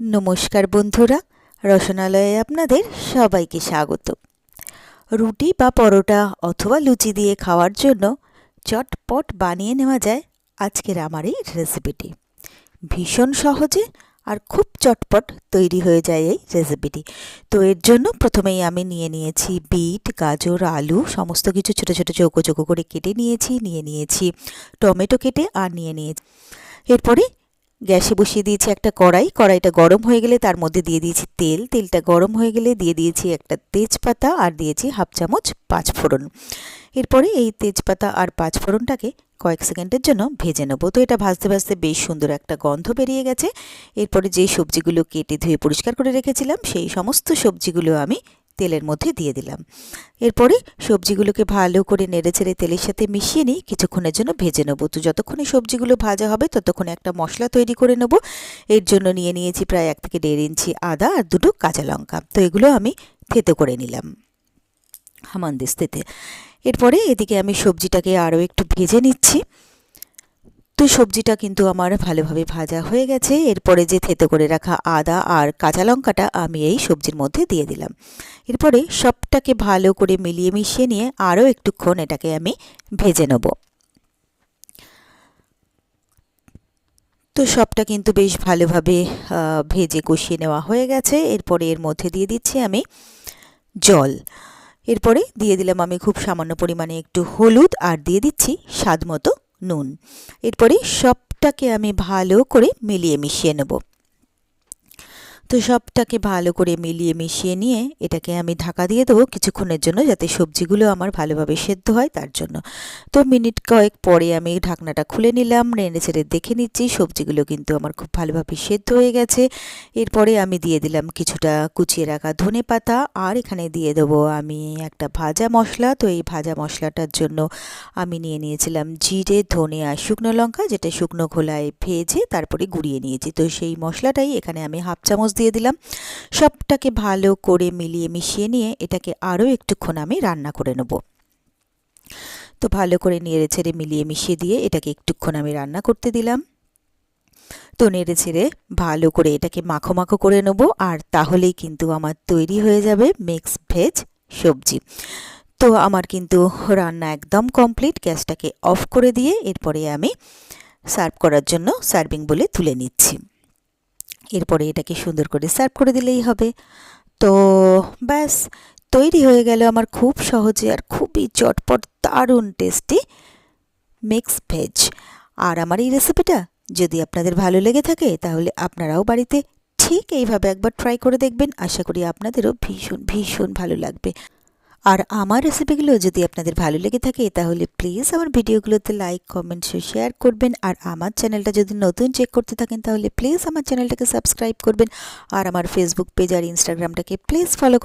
নমস্কার বন্ধুরা, রসনালয়ে আপনাদের সবাইকে স্বাগত। রুটি বা পরোটা অথবা লুচি দিয়ে খাওয়ার জন্য চটপট বানিয়ে নেওয়া যায় আজকের আমার এই রেসিপিটি ভীষণ সহজে আর খুব চটপট তৈরি হয়ে যায় এই রেসিপিটি তো এর জন্য প্রথমেই আমি নিয়ে নিয়েছি বিট, গাজর, আলু, সমস্ত কিছু ছোটো ছোটো চৌকো চৌকো করে কেটে নিয়েছি, নিয়ে নিয়েছি টমেটো কেটে আর নিয়ে নিয়েছি। এরপরে গ্যাসে বসিয়ে দিয়েছি একটা কড়াই। কড়াইটা গরম হয়ে গেলে তার মধ্যে দিয়ে দিয়েছি তেল। তেলটা গরম হয়ে গেলে দিয়ে দিয়েছি একটা তেজপাতা আর দিয়েছি হাফ চামচ পাঁচ ফোড়ন। এরপরে এই তেজপাতা আর পাঁচ ফোড়নটাকে কয়েক সেকেন্ডের জন্য ভেজে নেব। তো এটা ভাজতে ভাজতে বেশ সুন্দর একটা গন্ধ বেরিয়ে গেছে। এরপরে যে সবজিগুলো কেটে ধুয়ে পরিষ্কার করে রেখেছিলাম, সেই সমস্ত সবজিগুলো আমি তেলের মধ্যে দিয়ে দিলাম। এরপরে সবজিগুলোকে ভালো করে নেড়ে ছেড়ে তেলের সাথে মিশিয়ে নিই কিছুক্ষণের জন্য ভেজে নেব। তো যতক্ষণে সবজিগুলো ভাজা হবে ততক্ষণে একটা মশলা তৈরি করে নেব। এর জন্য নিয়ে নিয়েছি প্রায় এক থেকে দেড় ইঞ্চি আদা আর দুটো কাঁচা লঙ্কা। তো এগুলো আমি থেতো করে নিলাম হামান হামানদিস্তেতে। এরপরে এদিকে আমি সবজিটাকে আরও একটু ভেজে নিচ্ছি। তো সবজিটা কিন্তু আমার ভালোভাবে ভাজা হয়ে গেছে। এরপরে যে থেতো করে রাখা আদা আর কাঁচা লঙ্কাটা আমি এই সবজির মধ্যে দিয়ে দিলাম। এরপরে সবটাকে ভালো করে মিলিয়ে মিশিয়ে নিয়ে আরও একটুক্ষণ এটাকে আমি ভেজে নেব। তো সবটা কিন্তু বেশ ভালোভাবে ভেজে কষিয়ে নেওয়া হয়ে গেছে। এরপরে এর মধ্যে দিয়ে দিচ্ছি আমি জল। এরপরে দিয়ে দিলাম আমি খুব সামান্য পরিমাণে একটু হলুদ আর দিয়ে দিচ্ছি স্বাদ মতো নুন। এরপরে সবটাকে আমি ভালো করে মিলিয়ে মিশিয়ে নেব। তো সবটাকে ভালো করে মিলিয়ে মিশিয়ে নিয়ে এটাকে আমি ঢাকা দিয়ে দেবো কিছুক্ষণের জন্য যাতে সবজিগুলো আমার ভালোভাবে সেদ্ধ হয় তার জন্য। তো মিনিট কয়েক পরে আমি ঢাকনাটা খুলে নিলাম, নেড়ে ছেড়ে দেখে নিচ্ছি সবজিগুলো কিন্তু আমার খুব ভালোভাবে সেদ্ধ হয়ে গেছে। এরপরে আমি দিয়ে দিলাম কিছুটা কুচিয়ে রাখা ধনে পাতা আর এখানে দিয়ে দেবো আমি একটা ভাজা মশলা। তো এই ভাজা মশলাটার জন্য আমি নিয়ে নিয়েছিলাম জিরে, ধনে আর শুকনো লঙ্কা, যেটা শুকনো খোলায় ভেজে তারপরে গুঁড়িয়ে নিয়েছি। তো সেই মশলাটাই এখানে আমি হাফ চামচ দিয়ে দিলাম। সবটাকে ভালো করে মিলিয়ে মিশিয়ে নিয়ে এটাকে আরও একটুক্ষণ আমি রান্না করে নেব। তো ভালো করে নেড়ে ছেড়ে মিলিয়ে মিশিয়ে দিয়ে এটাকে একটুক্ষণ আমি রান্না করতে দিলাম। তো নেড়ে ছেড়ে ভালো করে এটাকে মাখো মাখো করে নেব আর তাহলেই কিন্তু আমার তৈরি হয়ে যাবে মিক্স ভেজ সবজি। তো আমার কিন্তু রান্না একদম কমপ্লিট। গ্যাসটাকে অফ করে দিয়ে এরপরে আমি সার্ভ করার জন্য সার্ভিং বলে তুলে নিচ্ছি। এরপরে এটাকে সুন্দর করে সার্ভ করে দিলেই হবে। তো ব্যাস, তৈরি হয়ে গেল আমার খুব সহজে আর খুবই চটপট, দারুণ টেস্টি মিক্স ভেজ আর আমার এই রেসিপিটা যদি আপনাদের ভালো লেগে থাকে, তাহলে আপনারাও বাড়িতে ঠিক এইভাবে একবার ট্রাই করে দেখবেন। আশা করি আপনাদেরও ভীষণ ভীষণ ভালো লাগবে। আর আমার রেসিপিগুলো যদি আপনাদের ভালো লেগে থাকে, তাহলে প্লিজ আমার ভিডিওগুলোতে লাইক কমেন্ট শেয়ার করবেন। আর আমার চ্যানেলটা যদি নতুন চেক করতে থাকেন, তাহলে প্লিজ আমার চ্যানেলটাকে সাবস্ক্রাইব করবেন। আর আমার ফেসবুক পেজ আর ইনস্টাগ্রামটাকে প্লিজ ফলো